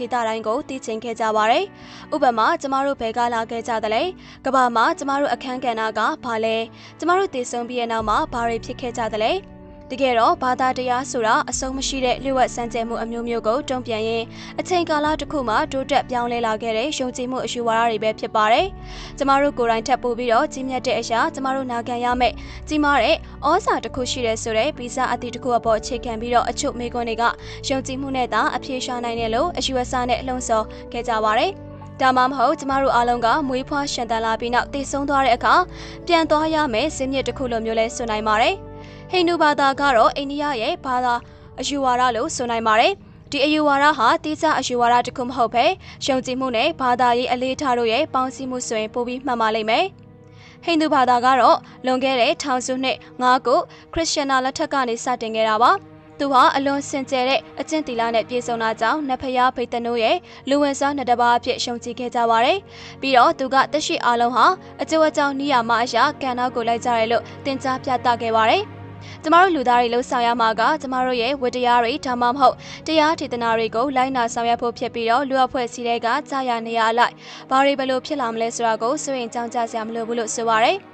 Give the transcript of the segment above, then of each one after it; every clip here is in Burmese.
ဒေတာတိုင်းကိုသိချင်ခဲ့ကြပါတယ်။ဥပမာကျမတို့ဘယ်ကလာခဲ့ကြသလဲ။ကဘာမှာကျမတို့အခန်းကဏ္ဍကဘာလဲ။ကျမတို့တည်ဆုံပြီးတဲ့နောက်မှာဘာတွေဖြစ်ခဲ့ကြသလဲ။ တကယ်တော့ဘာသာတရားဆိုတာအဆုံးမရှိတဲ့လျှို့ဝှက်စံကြယ်မှုအမျိုးမျိုးကိုတုံ့ပြန်ရင်အချိန်ကာလတစ်ခုမှတိုးတက်ပြောင်းလဲလာခဲ့တဲ့ယုံကြည်မှုအယူဝါဒတွေပဲဖြစ်ပါတယ်။ကျမတို့ကိုယ်တိုင်ထပ်ပို့ပြီးတော့ကြီးမြတ်တဲ့အရာကျမတို့နာခံရမယ့်ကြီးမားတဲ့ဩဇာတစ်ခုရှိတဲ့ဆိုတဲ့ဗီဇအသည့်တစ်ခုအပေါ်အခြေခံပြီးတော့အချို့မိကွန်းတွေကယုံကြည်မှုနဲ့သာအပြေရှားနိုင်တယ်လို့အယူအဆနဲ့အလုံးစော်ခဲ့ကြပါတယ်။ဒါမှမဟုတ်ကျမတို့အားလုံးကမွေးဖွားရှင်သန်လာပြီးနောက်တည်ဆုံးသွားတဲ့အခါပြန်သွားရမယ်ဇင်းမြစ်တစ်ခုလိုမျိုးလဲဆိုနိုင်ပါတယ်။ ဟိန္ဒူဘာသာကတော့အိန္ဒိယရဲ့ဘာသာအယူဝါဒလို့ဆိုနိုင်ပါတယ်။ဒီအယူဝါဒဟာတိကျအယူဝါဒတစ်ခုမဟုတ်ဘဲယုံကြည်မှုနဲ့ဘာသာရေးအလေးထားတို့ရဲ့ပေါင်းစည်းမှုဆိုရင်ပိုပြီးမှန်ပါလိမ့်မယ်။ဟိန္ဒူဘာသာကတော့လွန်ခဲ့တဲ့ထောင်စုနှစ်၅ခုခရစ်ယာန်လက်ထက်ကနေစတင်ခဲ့တာပါ။သူဟာအလွန်စင်ကြယ်တဲ့အကျင့်တီလာနဲ့ပြည့်စုံတာကြောင့်နဖယားဖိတနိုးရဲ့လူဝင်စားနှစ်တပါးအဖြစ်ရှုံချခဲ့ကြပါတယ်။ပြီးတော့သူကတရှိအားလုံးဟာအကျိုးအကြောင်းနီးယာမအရာကံနောက်ကိုလိုက်ကြတယ်လို့တင် जा ပြသခဲ့ပါတယ်။ ကျမတို့လူသားတွေလှုပ်ဆောင်ရမှာကကျမတို့ရဲ့ဝတ္တရားတွေဒါမှမဟုတ်တရားထေသနာတွေကိုလိုက်နာဆောင်ရွက်ဖို့ဖြစ်ပြီးတော့လူအဖွဲ့အစည်းတွေကကြာရနေရလိုက်ဘာတွေဘယ်လိုဖြစ်လာမလဲဆိုတာကိုစိုးရင်ကြောင်းကြစရာမလိုဘူးလို့ဆိုပါရယ်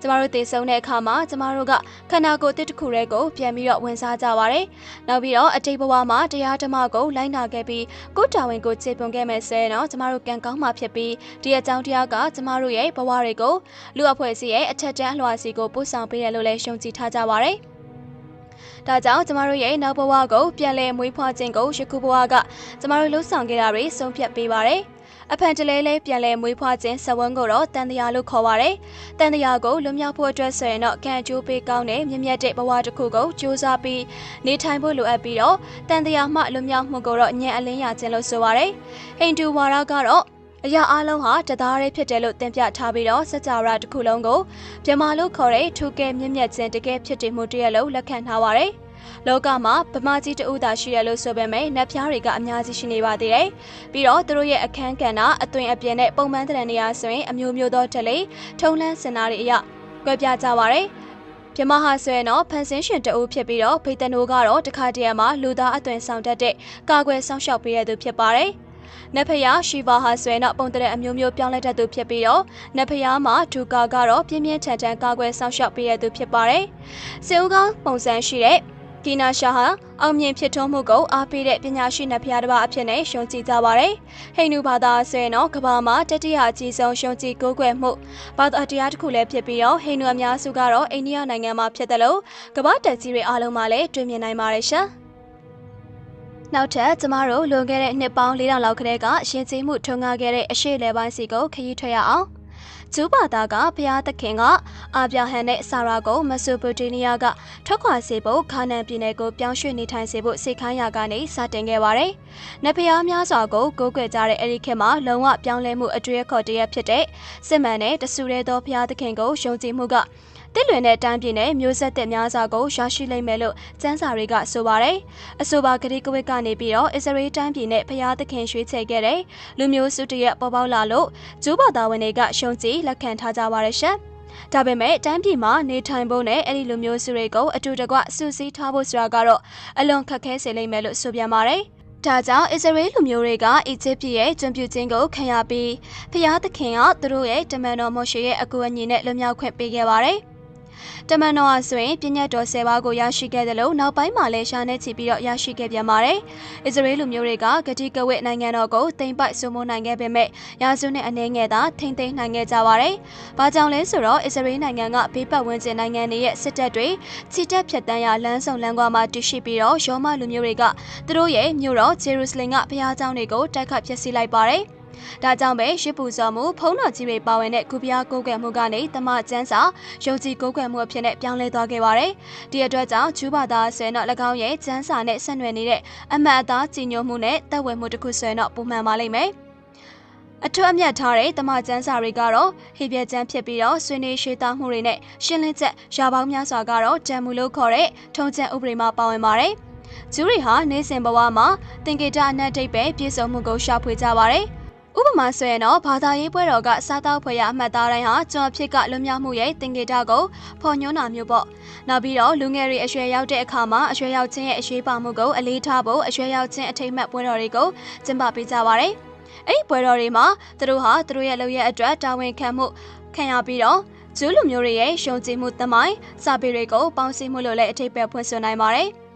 ကျမတို့တည်ဆုံတဲ့အခါမှာကျမတို့ကခန္ဓာကိုယ်တစ်တစ်ခုတည်းကိုပြန်ပြီးတော့ဝင်စားကြပါရယ်။နောက်ပြီးတော့အတိတ်ဘဝမှာတရားဓမ္မကိုလိုက်နာခဲ့ပြီးကိုယ်တာဝန်ကိုခြေပွန်ခဲ့မယ်ဆိုရင်တော့ကျမတို့ကံကောင်းမှာဖြစ်ပြီးဒီအကြောင်းတရားကကျမတို့ရဲ့ဘဝတွေကိုလူအဖွဲ့အစည်းရဲ့အထက်တန်းအလွှာစီကိုပို့ဆောင်ပေးတယ်လို့လည်းရှုံကြည်ထားကြပါရယ်။ဒါကြောင့်ကျမတို့ရဲ့နောက်ဘဝကိုပြန်လည်မွေးဖွားခြင်းကိုယခုဘဝကကျမတို့လှုပ်ဆောင်ခဲ့တာတွေဆုံးဖြတ်ပေးပါရယ် အဖန်တလဲလဲပြန်လဲမွေးဖွားခြင်းစဝန်းကိုတော့တန်တရာလို့ခေါ်ပါရယ်။တန်တရာကိုလွန်မြောက်ဖို့အတွက်ဆိုရင်တော့ကံအကျိုးပေးကောင်းတဲ့မြင့်မြတ်တဲ့ဘဝတစ်ခုကိုကြိုးစားပြီးနေထိုင်ဖို့လိုအပ်ပြီးတော့တန်တရာမှလွန်မြောက်မှုကိုတော့ညံအလင်းရခြင်းလို့ဆိုပါရယ်။ဟိန္ဒူဝါဒကတော့အရာအလုံးဟာတသားရဲဖြစ်တယ်လို့တင်ပြထားပြီးတော့စကြဝဠာတစ်ခုလုံးကိုမြမလို့ခေါ်တဲ့ထူကဲမြင့်မြတ်ခြင်းတကယ်ဖြစ်တည်မှုတရလို့လက်ခံထားပါရယ်။ လောကမှာဗမာကြီးတဦးသာရှိရလို့ဆိုပေမဲ့နတ်ဖျားတွေကအများကြီးရှိနေပါသေးတယ်။ပြီးတော့သူတို့ရဲ့အခန်းကဏ္ဍအသွင်အပြင်နဲ့ပုံမှန်တဲ့နေရာဆိုရင်အမျိုးမျိုးသောတက်လေထုံလန်းစင်နာတွေအရကွဲပြားကြပါရယ်။ပြမဟာဆွဲတော့ဖန်ဆင်းရှင်တအုပ်ဖြစ်ပြီးတော့ဖိတနိုးကတော့တခါတည်းမှာလူသားအသွင်ဆောင်တတ်တဲ့ကာကွယ်ဆောင်ရှောက်ပေးရသူဖြစ်ပါတယ်။နဖယားရှီဗာဟာဆွဲတော့ပုံတဲ့အမျိုးမျိုးပြောင်းလဲတတ်သူဖြစ်ပြီးတော့နဖယားမှာဒူကာကတော့ပြင်းပြင်းထန်ထန်ကာကွယ်ဆောင်ရှောက်ပေးရသူဖြစ်ပါတယ်။စေဦးကောင်းပုံစံရှိတဲ့ ကီနာရှာဟာအောင်မြင်ဖြစ်ထွန်းမှုကိုအားပေးတဲ့ပညာရှိနှစ်ဖျားတစ်ပါးအဖြစ်နဲ့ရှုံကြည်ကြပါတယ်။ဟိန္ဒူဘာသာဆိုရင်တော့ကမ္ဘာမှာတတိယအကြီးဆုံးရှုံကြည်ကိုးကွယ်မှုဘာသာတရားတစ်ခုလည်းဖြစ်ပြီးတော့ဟိန္ဒူအများစုကတော့အိန္ဒိယနိုင်ငံမှာဖြစ်တယ်လို့ကမ္ဘာတက်ကြီးတွေအားလုံးမှာလည်းတွေ့မြင်နိုင်ပါတယ်ရှင်။နောက်ထပ်ကျမတို့လွန်ခဲ့တဲ့နှစ်ပေါင်း4000လောက်ကတည်းကရှင်ကျေးမှုထွန်းကားခဲ့တဲ့အရှိလေပိုင်းစီကိုခရီးထွက်ရအောင်။ ဂျူးဘာသာကဘုရားသခင်ကအာဗြဟံနဲ့ဆာရာကိုမက်ဆိုပိုတေးနီးယားကထွက်ခွာစေဖို့ခါနန်ပြည်နယ်ကိုပြောင်းရွှေ့နေထိုင်စေဖို့စိတ်ခိုင်းရာကနေစတင်ခဲ့ပါတယ်။နဖျားများစွာကိုကိုးကွယ်ကြတဲ့အဲဒီခေတ်မှာလုံဝပြောင်းလဲမှုအတွေ့အခေါ်တရက်ဖြစ်တဲ့စစ်မှန်တဲ့တဆူရဲသောဘုရားသခင်ကိုယုံကြည်မှုက တစ်လွင်တဲ့တန်းပြင်းနဲ့မျိုးဆက်တဲ့များစွာကိုရရှိလိမ့်မယ်လို့စန်းစာတွေကဆိုပါတယ်။အဆိုပါဂရိကဝိကနေပြီးတော့အစ္စရေးတန်းပြင်းနဲ့ဖျားသခင်ရွှေ့ချယ်ခဲ့တဲ့လူမျိုးစုတရက်ပေါ်ပေါက်လာလို့ဂျူးဘာသာဝင်တွေကရှုံကြည်လက်ခံထားကြပါရရှင်။ဒါပေမဲ့တန်းပြည်မှာနေထိုင်ဖို့နဲ့အဲ့ဒီလူမျိုးစုတွေကိုအတူတကွစုစည်းထားဖို့ဆိုတာကတော့အလွန်ခက်ခဲစေလိမ့်မယ်လို့ဆိုပြန်ပါတယ်။ဒါကြောင့်အစ္စရေးလူမျိုးတွေကအီဂျစ်ပြည်ရဲ့ကျွံပြူချင်းကိုခံရပြီးဖျားသခင်ကသူတို့ရဲ့တမန်တော်မောရှေရဲ့အကူအညီနဲ့လွမြောက်ခွင့်ပေးခဲ့ပါတယ်။ တမန်တော်ဟာဆိုရင်ပြည့်ညတ်တော်၁၀ပါးကိုရရှိခဲ့တယ်လို့နောက်ပိုင်းမှာလည်းရှာနေချီပြီးတော့ရရှိခဲ့ပြန်ပါတယ်။အစ္စရေးလူမျိုးတွေကဂတိကဝိနိုင်ငံတော်ကိုတင်ပိုက်ဆွမိုးနိုင်ခဲ့ပေမဲ့ရာစုနဲ့အနေငယ်သာထိမ့်သိမ်းနိုင်ခဲ့ကြပါတယ်။ဘာကြောင့်လဲဆိုတော့အစ္စရေးနိုင်ငံကဘေးပတ်ဝန်းကျင်နိုင်ငံတွေရဲ့စစ်တပ်တွေချီတက်ဖြတ်တန်းရလမ်းဆောင်လမ်းကွာမှာတည်ရှိပြီးတော့ရောမလူမျိုးတွေကသူတို့ရဲ့မြို့တော်ဂျေရုဆလင်ကဘုရားကျောင်းတွေကိုတိုက်ခတ်ဖျက်ဆီးလိုက်ပါတယ်။ ဒါကြောင့်ပဲရှစ်ပူဇော်မှုဖုံးတော်ကြီးတွေပါဝင်တဲ့ကုပြားကိုးကွယ်မှုကနေတမကျန်းစာယုံကြည်ကိုးကွယ်မှုအဖြစ်နဲ့ပြောင်းလဲသွားခဲ့ပါတယ်။ဒီအတွက်ကြောင့်ဂျူးဘာသာဆွေတော့၎င်းရဲ့ကျန်းစာနဲ့ဆက်နွယ်နေတဲ့အမှတ်အသားကြီးညိုမှုနဲ့တက်ဝဲမှုတစ်ခုဆွဲတော့ပုံမှန်ပါလိမ့်မယ်။အထွတ်အမြတ်ထားတဲ့တမကျန်းစာတွေကတော့ဟေပြကျန်းဖြစ်ပြီးတော့ဆွေးနွေးရှေ့သားမှုတွေနဲ့ရှင်းလင်းချက်ရာပေါင်းများစွာကတော့တံမူလို့ခေါ်တဲ့ထုံးကျန်ဥပဒေမှာပါဝင်ပါတယ်။ဂျူရီဟာနေစဉ်ဘဝမှာသင်္ကေတအနက်ဒိတ်ပဲပြည့်စုံမှုကိုရှာဖွေကြပါတယ်။ ဥပမာဆိုရင်တော့ဘာသာရေးပွဲတော်ကစားတောက်ဖွယ်ရအမှတ်သားတိုင်းဟာကျွန်အဖြစ်ကလွတ်မြောက်မှုရဲ့တင်ကေတာကိုဖော်ညွှန်းတာမျိုးပေါ့နောက်ပြီးတော့လူငယ်တွေအရွယ်ရောက်တဲ့အခါမှာအရွယ်ရောက်ခြင်းရဲ့အရေးပါမှုကိုအလေးထားဖို့အရွယ်ရောက်ခြင်းအထိတ်အမှတ်ပွဲတော်တွေကိုကျင်းပပေးကြပါရတယ်အဲ့ဒီပွဲတော်တွေမှာသူတို့ဟာသူတို့ရဲ့လုပ်ရအတွက်တာဝန်ခံမှုခံရပြီးတော့ကျူးလူမျိုးတွေရဲ့ရှုံချမှုသမိုင်းစာပေတွေကိုပေါင်းစည်းမှုလို့လည်းအထိတ်ပဲဖွင့်ဆိုနိုင်ပါတယ်။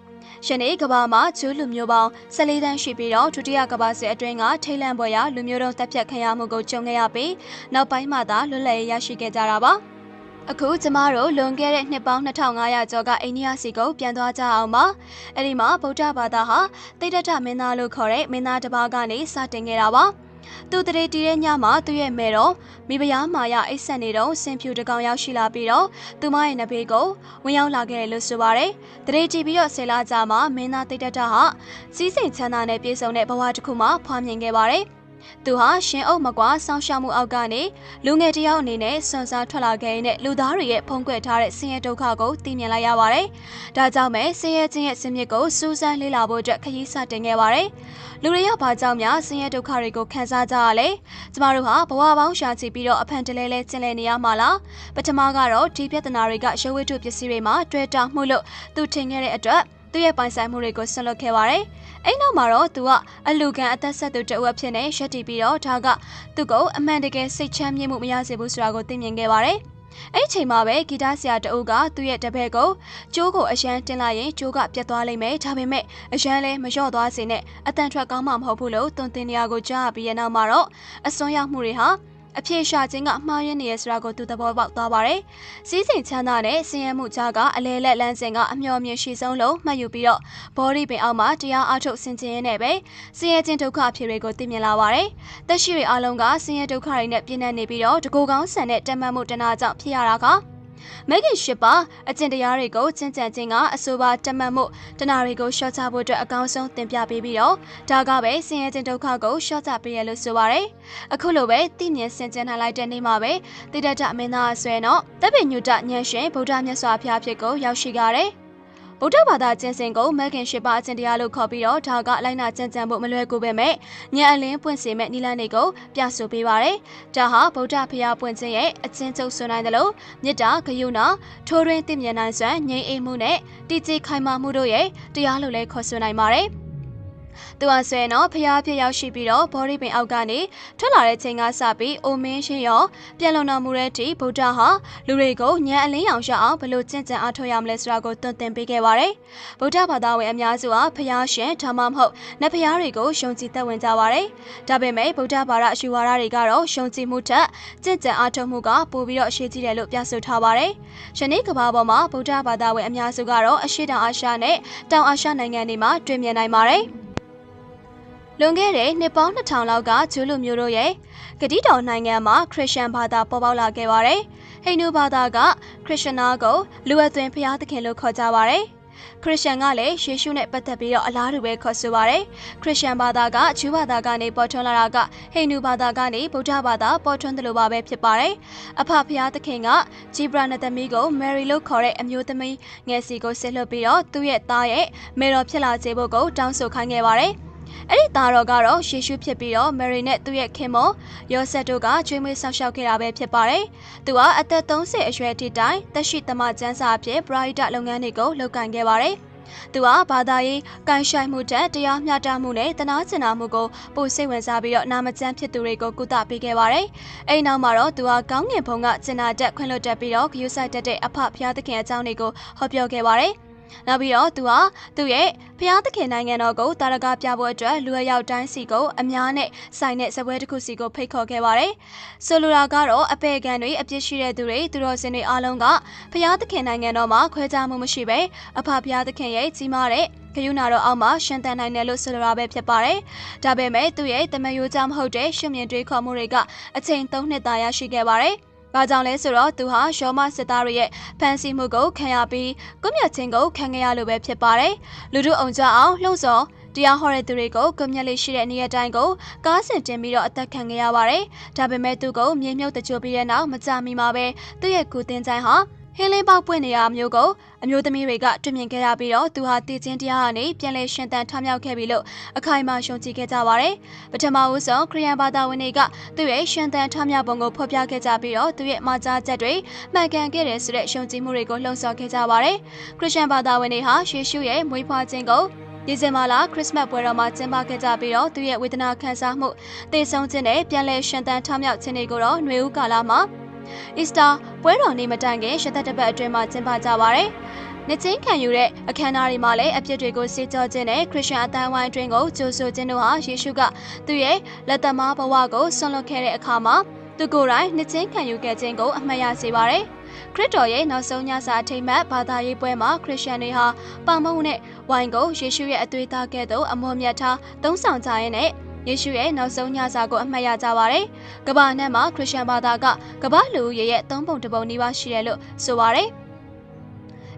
ယနေ့ကမ္ဘာမှာကျူးလူမျိုးပေါင်း14တန်းရှိပြီးတော့ဒုတိယကမ္ဘာစစ်အတွင်းကထိတ်လန့်ပွဲရလူမျိုးတုံးတပ်ဖြတ်ခံရမှုကိုကြုံခဲ့ရပြီးနောက်ပိုင်းမှာသာလွတ်လပ်ရေးရရှိခဲ့ကြတာပါ။အခုကျမတို့လွန်ခဲ့တဲ့နှစ်ပေါင်း2500ကျော်ကအိန္ဒိယစီကိုပြန်သွားကြအောင်ပါ။အဲ့ဒီမှာဗုဒ္ဓဘာသာဟာတိတ္တမင်းသားလို့ခေါ်တဲ့မင်းသားတစ်ပါးကနေစတင်ခဲ့တာပါ။ သူတရေတီတဲ့ညမှာသူ့ရဲ့မဲတော်မိဖုရားမာရအိတ်ဆက်နေတော့ဆင်ဖြူတကောင်ရောက်ရှိလာပြီးတော့သူမရဲ့နဘေးကိုဝင်ရောက်လာခဲ့တယ်လို့ဆိုပါတယ်။တရေတီပြီးတော့ဆယ်လကြာမှာမင်းသားတိတ်တတဟာစီးစိမ်ချမ်းသာနဲ့ပြည့်စုံတဲ့ဘဝတစ်ခုမှာဖွားမြင်ခဲ့ပါတယ်။ သူဟာရှင်အုပ်မကွာစောင်းရှောက်မှုအောက်ကနေလူငယ်တယောက်အနေနဲ့စွန့်စားထွက်လာခဲ့တဲ့လူသားတွေရဲ့ဖုံးကွယ်ထားတဲ့ဆင်းရဲဒုက္ခကိုသိမြင်လိုက်ရပါတယ်။ဒါကြောင့်ပဲဆင်းရဲခြင်းရဲ့ဆင်းမြစ်ကိုစူးစမ်းလေ့လာဖို့အတွက်ခရီးစတင်ခဲ့ပါတယ်။လူတွေရဘာကြောင့်များဆင်းရဲဒုက္ခတွေကိုခံစားကြရလဲ။ကျမတို့ဟာဘဝပေါင်းရှာချီပြီးတော့အဖန်တလဲလဲကျင်လည်နေရမှာလား။ပထမကတော့ဒီပြဿနာတွေကရုပ်ဝတ္ထုပစ္စည်းတွေမှာတွေ့တာမှုလို့သူထင်ခဲ့တဲ့အတွက်သူ့ရဲ့ပိုင်ဆိုင်မှုတွေကိုဆွလွတ်ခဲ့ပါတယ်။ အဲ့နောက်မှာတော့သူကအလူခံအသက်ဆက်သူတအုပ်အဖြစ်နဲ့ရက်တီပြီးတော့ဒါကသူ့ကိုအမှန်တကယ်စိတ်ချမ်းမြေ့မှုမရစေဘူးဆိုတာကိုသိမြင်ခဲ့ပါတယ်။အဲ့ချိန်မှာပဲဂီတဆရာတအုပ်ကသူ့ရဲ့တပည့်ကိုကျိုးကိုအရန်တင်လိုက်ရင်ကျိုးကပြတ်သွားလိမ့်မယ်ဒါပေမဲ့အရန်လည်းမလျော့သွားစေနဲ့အတန်ထွက်ကောင်းမှမဟုတ်ဘူးလို့သွန်သင်နေရကိုကြားပြီးရနောက်မှာတော့အစွန်းရောက်မှုတွေဟာ အပြေရှာခြင်းကမှားယွင်းနေရဆိုတာကိုသူသဘောပေါက်သွားပါတယ်။စီးစိမ်ချမ်းသာတဲ့ဆင်းရဲမှုကြားကအလဲလက်လန်းစဉ်ကအမျော်မြင်ရှိဆုံးလို့မှတ်ယူပြီးတော့ဘော်ဒီပင်အောက်မှာတရားအားထုတ်ဆင်ခြင်ရင်းနဲ့ပဲဆင်းရဲခြင်းဒုက္ခအဖြစ်တွေကိုသိမြင်လာပါတယ်။သက်ရှိတွေအလုံးကဆင်းရဲဒုက္ခတွေနဲ့ပြည့်နှက်နေပြီးတော့တကူကောင်းဆန်တဲ့တမန်မှုတနာကြောင့်ဖြစ်ရတာက မဂ်ကင်ရှစ်ပါအကျင့်တရားတွေကိုကျင့်ကြံခြင်းကအဆိုပါတမန်မှုတနာတွေကိုရှော့ချဖို့အတွက်အကောင်းဆုံးသင်ပြပေးပြီးတော့ဒါကပဲဆင်းရဲခြင်းဒုက္ခကိုရှော့ချပေးရလို့ဆိုပါရယ်အခုလိုပဲသိမြင်စင်ကြင်ထားလိုက်တဲ့နေ့မှာပဲတိတ္တမင်းသားအဆွဲတော့တပ်ပင်ညုတညံရှင်ဗုဒ္ဓမြတ်စွာဘုရားဖြစ်ကိုရောက်ရှိကြတယ် ဗုဒ္ဓဘာသာကျင့်စဉ်ကိုမဂ်ကင်ရှိပါအကျင့်တရားလို့ခေါ်ပြီးတော့ဒါကလိုက်နာကျင့်ကြံဖို့မလွယ်ကူပေမဲ့ညံအလင်းပွင့်စေမဲ့နိလန်းတွေကိုပြဆိုပေးပါရတယ်။ဒါဟာဗုဒ္ဓဘုရားပွင့်ခြင်းရဲ့အချင်းချုပ်ဆိုနိုင်တယ်လို့မေတ္တာဂယုဏထိုးရင်းသိမြင်နိုင်စွမ်းငြိမ်းအိမ်မှုနဲ့တည်ကြည်ခိုင်မာမှုတို့ရဲ့တရားလို့လည်းခေါ်ဆိုနိုင်ပါတယ်။ သူဟာဆွဲတော့ဖျားဖြစ်ရောက်ရှိပြီးတော့ဘော်ဒီပင်အောက်ကနေထွက်လာတဲ့ချိန်ကစပြီးအိုမင်းရှင်းရောပြန်လုံတော်မူတဲ့အထိဗုဒ္ဓဟာလူတွေကိုညံအလင်းရောင်ရအောင်ဘလို့ကျင့်ကြံအားထုတ်ရမလဲဆိုတာကိုသွန်သင်ပေးခဲ့ပါတယ်။ဗုဒ္ဓဘာသာဝင်အများစုဟာဖျားရှင်ဒါမှမဟုတ်နတ်ဖျားတွေကိုယုံကြည်သက်ဝင်ကြပါတယ်။ဒါပေမဲ့ဗုဒ္ဓဘာသာအယူဝါဒတွေကတော့ယုံကြည်မှုထက်ကျင့်ကြံအားထုတ်မှုကပိုပြီးတော့အရှိကြီးတယ်လို့ပြဆိုထားပါတယ်။ယနေ့ကမ္ဘာပေါ်မှာဗုဒ္ဓဘာသာဝင်အများစုကတော့အရှိတောင်အာရှနဲ့တောင်အာရှနိုင်ငံတွေမှာတွေ့မြင်နိုင်ပါတယ်။ လွန်ခဲ့တဲ့နှစ်ပေါင်း2000လောက်ကဂျူးလူမျိုးတို့ရဲ့ဂတိတော်နိုင်ငံမှာခရစ်ယာန်ဘာသာပေါ်ပေါက်လာခဲ့ပါတယ်။ဟိန္ဒူဘာသာကခရစ်ယာန်နာကိုလူအသွင်ဖျားသခင်လို့ခေါ်ကြပါတယ်။ခရစ်ယာန်ကလည်းယေရှုနဲ့ပတ်သက်ပြီးတော့အလားတူပဲခေါ်ဆိုပါတယ်။ခရစ်ယာန်ဘာသာကဂျူးဘာသာကနေပေါ်ထွန်းလာတာကဟိန္ဒူဘာသာကနေဗုဒ္ဓဘာသာပေါ်ထွန်းတယ်လို့ပါပဲဖြစ်ပါတယ်။အဖဖျားသခင်ကဂျီဘရာနသမီးကိုမယ်ရီလို့ခေါ်တဲ့အမျိုးသမီးငယ်စီကိုဆစ်လွတ်ပြီးတော့သူ့ရဲ့သားရဲ့မေတော်ဖြစ်လာစေဖို့ကိုတောင်းဆိုခိုင်းခဲ့ပါတယ်။ အဲ့ဒီသားတော်ကတော့ယေရှုဖြစ်ပြီးတော့မယ်ရီနဲ့သူ့ရဲ့ခင်မောယောဆက်တို့ကကျွေးမွေးဆောက်ရှောက်ခဲ့တာပဲဖြစ်ပါတယ်။သူကအသက်30အရွယ်ထိတိုင်တက်ရှိသမကျန်းစာအဖြစ်ပရာဟိတလုပ်ငန်းတွေကိုလုပ်ကိုင်ခဲ့ပါတယ်။သူကဘာသာရေးကန်ရှိုင်မှုတဲ့တရားမျှတမှုနဲ့တနာကျင်နာမှုကိုပိုစိတ်ဝင်စားပြီးတော့နာမကျန်းဖြစ်သူတွေကိုကုသပေးခဲ့ပါတယ်။အဲဒီနောက်မှာတော့သူကကောင်းငင်ဘုံကကျင်နာတက်ခွင့်လွှတ်တက်ပြီးတော့ဂယုဆိုင်တက်တဲ့အဖဖျားသခင်အကြောင်းတွေကိုဟောပြောခဲ့ပါတယ်။ နောက်ပြီးတော့သူဟာသူ့ရဲ့ဖျားသခင်နိုင်ငံတော်ကိုတာရကပြဖို့အတွက်လူအယောက်တိုင်းစီကိုအများနဲ့ဆိုင်တဲ့ဇပွဲတစ်ခုစီကိုဖိတ်ခေါ်ခဲ့ပါတယ်။ဆိုလိုတာကတော့အပေခံတွေအပြစ်ရှိတဲ့သူတွေသူတော်စင်တွေအားလုံးကဖျားသခင်နိုင်ငံတော်မှာခွဲခြားမှုမရှိပဲအဖဖျားသခင်ရဲ့ကြီးမားတဲ့ဂယုဏတော်အောက်မှာရှင်သန်နိုင်တယ်လို့ဆိုလိုတာပဲဖြစ်ပါတယ်။ဒါပေမဲ့သူ့ရဲ့တမန်ရိုးကြမဟုတ်တဲ့ရှင်မြင်တွေးခေါ်မှုတွေကအချိန်၃နှစ်သာရရှိခဲ့ပါတယ်။။ ဘာကြောင့်လဲဆိုတော့သူဟာရောမစစ်သားတွေရဲ့ဖမ်းဆီးမှုကိုခံရပြီးကွပ်မျက်ခြင်းကိုခံခဲ့ရလို့ပဲဖြစ်ပါတယ်။လူတို့အောင်ကြအောင်လှုံ့ဆော်တရားဟောတဲ့သူတွေကိုကွပ်မျက်လေးရှိတဲ့နေရာတိုင်းကိုကားဆင်တင်ပြီးတော့အသက်ခံခဲ့ရပါတယ်။ဒါပေမဲ့သူကမြေမြုပ်တချို့ပြီးတဲ့နောက်မကြမီမှာပဲသူ့ရဲ့ကုသင်းချိုင်းဟာ ဟင်းလေးပေါက်ပွင့်နေရမျိုးကိုအမျိုးသမီးတွေကတွေ့မြင်ခဲ့ရပြီးတော့သူဟာတည်ခြင်းတရားကနေပြန်လည်ရှင်သန်ထမြောက်ခဲ့ပြီလို့အခိုင်အမာရှုံချခဲ့ကြပါတယ်။ပထမဦးဆုံးခရီးယန်ဘာသာဝင်တွေကသူ့ရဲ့ရှင်သန်ထမြောက်ပုံကိုဖော်ပြခဲ့ကြပြီးတော့သူရဲ့မှာကြားချက်တွေမှန်ကန်ခဲ့တယ်ဆိုတဲ့ရှုံချမှုတွေကိုလှုံ့ဆော်ခဲ့ကြပါတယ်။ခရစ်ယာန်ဘာသာဝင်တွေဟာယေရှုရဲ့မွေးဖွားခြင်းကိုဒီဇင်ဘာလခရစ်စမတ်ပွဲတော်မှာကျင်းပခဲ့ကြပြီးတော့သူရဲ့ဝေဒနာခံစားမှုတည်ဆုံခြင်းနဲ့ပြန်လည်ရှင်သန်ထမြောက်ခြင်းတွေကိုတော့ຫນွေဦးကာလမှာ အီစတာပွဲတော်နေ့မတိုင်ခင်ရှသက်တပတ်အတွင်းမှာကျင်းပကြပါရယ်။နှစ်ချင်းခံယူတဲ့အခမ်းအနားတွေမှာလည်းအပြစ်တွေကိုစေကြောခြင်းနဲ့ခရစ်ယာန်အတိုင်းဝိုင်းအတွင်းကိုကြိုးဆိုခြင်းတို့ဟာယေရှုကသူ့ရဲ့လက်သမားဘဝကိုဆွန့်လွတ်ခဲ့တဲ့အခါမှာသူကိုယ်တိုင်နှစ်ချင်းခံယူခဲ့ခြင်းကိုအမှတ်ရစေပါရယ်။ခရစ်တော်ရဲ့နောက်ဆုံးညစာအထိမ်းအမှတ်ဘာသာရေးပွဲမှာခရစ်ယာန်တွေဟာပေါင်မုံနဲ့ဝိုင်ကိုယေရှုရဲ့အသွေးသားကဲ့သို့အမွန်မြတ်ထားသုံးဆောင်ကြရင်းနဲ့ ယေရှုရဲ့နောက်ဆုံးညစာကိုအမှတ်ရကြပါတယ်။ကမ္ဘာနဲ့မှာခရစ်ယာန်ဘာသာကကမ္ဘာလူဦးရေရဲ့သုံးပုံတစ်ပုံနီးပါးရှိတယ်လို့ဆိုပါတယ်။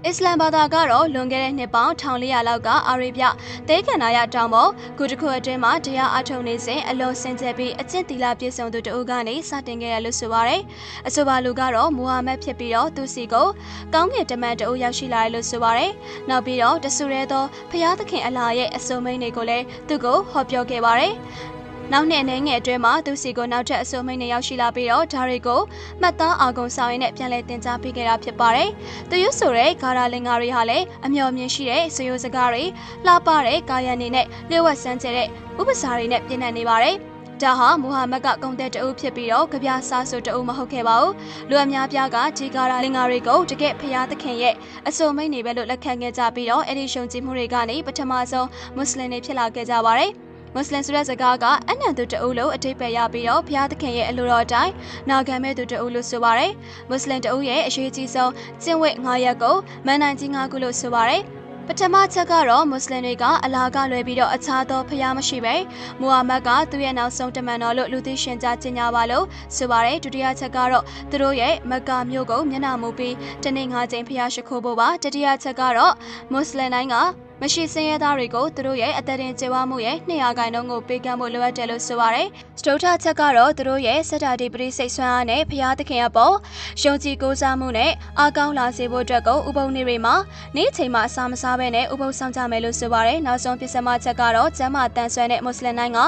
အစ္စလမ်ဘာသာကတော့လွန်ခဲ့တဲ့နှစ်ပေါင်း1400လောက်ကအာရေဗျတဲခန္ဓာရတောင်ပေါ်ခုတစ်ခုအတွင်းမှာတရားအထုတ်နေစဉ်အလွန်စင်ကြယ်ပြီးအကျင့်တီလာပြည့်စုံသူတဦးကနေစတင်ခဲ့ရလို့ဆိုပါတယ်။အဆိုပါလူကတော့မူဟာမက်ဖြစ်ပြီးတော့သူစီကိုကောင်းကင်တမန်တဦးရောက်ရှိလာတယ်လို့ဆိုပါတယ်။နောက်ပြီးတော့တဆူရဲသောဖျားသခင်အလားရဲ့အစုံမိန်တွေကိုလည်းသူ့ကိုဟောပြောခဲ့ပါတယ်။ နောက်နှစ်အနေငယ်အတွင်းမှာသူစီကိုနောက်ထပ်အစိုးမိတ်နဲ့ရောက်ရှိလာပြီးတော့ဒါတွေကိုမှတ်သားအာဂုံဆောင်ရင်းနဲ့ပြန်လည်တင် जा ပေးခဲ့တာဖြစ်ပါတယ်။သူရွဆိုတဲ့ဂါရာလင်္ကာတွေဟာလည်းအမျော်မြင်ရှိတဲ့စရိုးစကားတွေလှပတဲ့ကာယံနေနဲ့လျှို့ဝှက်စမ်းကျတဲ့ဥပစာတွေနဲ့ပြည့်နေနေပါတယ်။ဒါဟာမူဟာမက်ကကုံတဲ့တအုပ်ဖြစ်ပြီးတော့ကြပြစားဆိုတအုပ်မဟုတ်ခဲ့ပါဘူး။လူအများပြားကဒီကာရာလင်္ကာတွေကိုတကယ်ဖျားသခင်ရဲ့အစုံမိတ်နေပဲလို့လက်ခံခဲ့ကြပြီးတော့အဲ့ဒီရှုံကြည်မှုတွေကနေပထမဆုံးမွတ်စလင်တွေဖြစ်လာခဲ့ကြပါတယ်။ မွတ်စလင်ဆိုတဲ့စကားကအနန္တတအုပ်လို့အထိပ္ပယ်ရပြီးတော့ဘုရားသခင်ရဲ့အလိုတော်အတိုင်းနာခံမဲ့သူတအုပ်လို့ဆိုပါတယ်။မွတ်စလင်တအုပ်ရဲ့အရေးကြီးဆုံးကျင့်ဝတ်9ရပ်ကိုမန်နိုင်ကြီး9ခုလို့ဆိုပါတယ်။ပထမချက်ကတော့မွတ်စလင်တွေကအလာကလွယ်ပြီးတော့အခြားသောဖျားမရှိပဲမူဟာမက်ကသူ့ရဲ့နောက်ဆုံးတမန်တော်လို့လူသိရှင်ကြားကြေညာပါလို့ဆိုပါတယ်ဒုတိယချက်ကတော့သူတို့ရဲ့မက္ကာမြို့ကိုမျက်နှာမူပြီးတနေ့၅ချိန်ဖျားရှိခိုးဖို့ပါတတိယချက်ကတော့မွတ်စလင်တိုင်းက မရှိစင်းရဲသားတွေကိုသူတို့ရဲ့အသက်တင်ကျေဝမှုရဲ့200ခိုင်နှုန်းကိုပေးကမ်းဖို့လိုအပ်တယ်လို့ဆိုပါတယ်။စတုထချက်ကတော့သူတို့ရဲ့စက်တာဒီပရိစိတ်ဆွမ်းအားနဲ့ဖျားသခင်အပေါ်ယုံကြည်ကိုးစားမှုနဲ့အားကောင်းလာစေဖို့အတွက်ကိုဥပုံနေတွေမှာနေ့ချိန်မှာအစာမစားဘဲနဲ့ဥပုံဆောင်ကြမယ်လို့ဆိုပါတယ်။နောက်ဆုံးပစ္စမချက်ကတော့ကျမ်းမာတန်ဆွမ်းတဲ့မွတ်စလင်နိုင်ငံ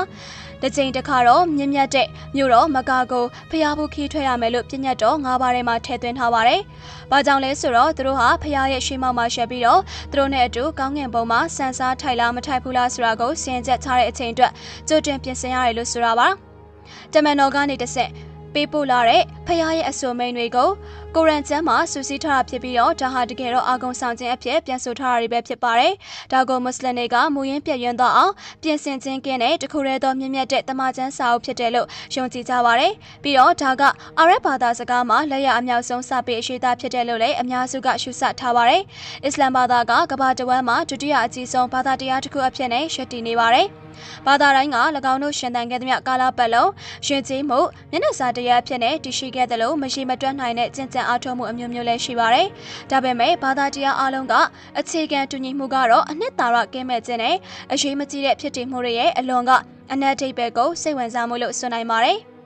တစ်ချိန်တစ်ခါတော့မြင့်မြတ်တဲ့မြို့တော်မကာကိုဖျားဖို့ခီးထွက်ရမယ်လို့ပြညတ်တော်၅ပါးထဲမှာထည့်သွင်းထားပါတယ်။ဘာကြောင့်လဲဆိုတော့သူတို့ဟာဖျားရဲ့ရွှေမောက်မှာရှက်ပြီးတော့သူတို့နဲ့အတူကောင်းငင်ပုံမှာဆန်စားထိုက်လားမထိုက်ဘူးလားဆိုတာကိုစင်ကြက်ထားတဲ့အချိန်အတွက်ကြိုတင်ပြင်ဆင်ရတယ်လို့ဆိုတာပါ။တမန်တော်ကနေတစ်ဆက်ပေးပို့လာတဲ့ဖခင်ရဲ့အဆိုမိန်တွေကိုကိုရန်ကျမ်းမှာစူးစီးထားတာဖြစ်ပြီးတော့ဒါဟာတကယ်တော့အာဂုံဆောင်ခြင်းအဖြစ်ပြန်ဆိုထားတာတွေပဲဖြစ်ပါတယ်။ဒါကိုမွတ်စလင်တွေကမူရင်းပြည့်ရင်းတော့အောင်ပြင်ဆင်ခြင်းကင်းတဲ့တခုတည်းသောမြင့်မြတ်တဲ့တမန်ကျမ်းစာအုပ်ဖြစ်တယ်လို့ယုံကြည်ကြပါတယ်။ပြီးတော့ဒါကအာရဗ်ဘာသာစကားမှာလက်ရအမြောက်ဆုံးစာပေအရှိသားဖြစ်တယ်လို့လည်းအများစုကရှုဆထားပါတယ်။အစ္စလမ်ဘာသာကကမ္ဘာတဝန်းမှာဒုတိယအကြီးဆုံးဘာသာတရားတစ်ခုအဖြစ်နဲ့ရှက်တည်နေပါတယ်။ဘာသာတိုင်းက၎င်းတို့ရှင်သန်ခဲ့သမျှကာလပတ်လုံးရှင်ကြီးမှုမျက်နှာစာတရားဖြစ်နေတည်ရှိခဲ့သလိုမရှိမတွက်နိုင်တဲ့ကျင့်ကြံအားထုတ်မှုအမျိုးမျိုးလည်းရှိပါတယ်။ဒါပေမဲ့ဘာသာတရားအလုံးကအခြေခံတူညီမှုကတော့အနှစ်သာရကင်းမဲ့ခြင်းနဲ့အရေးမကြီးတဲ့ဖြစ်တည်မှုတွေရဲ့အလွန်ကအနက်ထိပ်ပဲကိုစိတ်ဝင်စားမှုလို့ဆိုနိုင်ပါတယ်။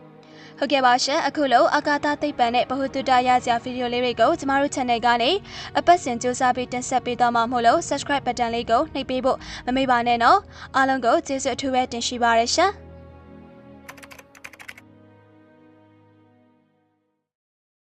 ဟုတ်ကဲ့ပါရှင်အခုလို့အာကာသသိပ္ပံနဲ့ဘ ഹു တုတရစရာဗီဒီယိုလေးတွေကိုကျမတို့ channel ကနေအပတ်စဉ်စူးစမ်းပြီးတင်ဆက်ပေးသွားမှာမို့လို့ subscribe button လေးကိုနှိပ်ပေးဖို့မမေ့ပါနဲ့နော်အားလုံးကိုကျေးဇူးအထူးပဲတင်ရှိပါရရှင်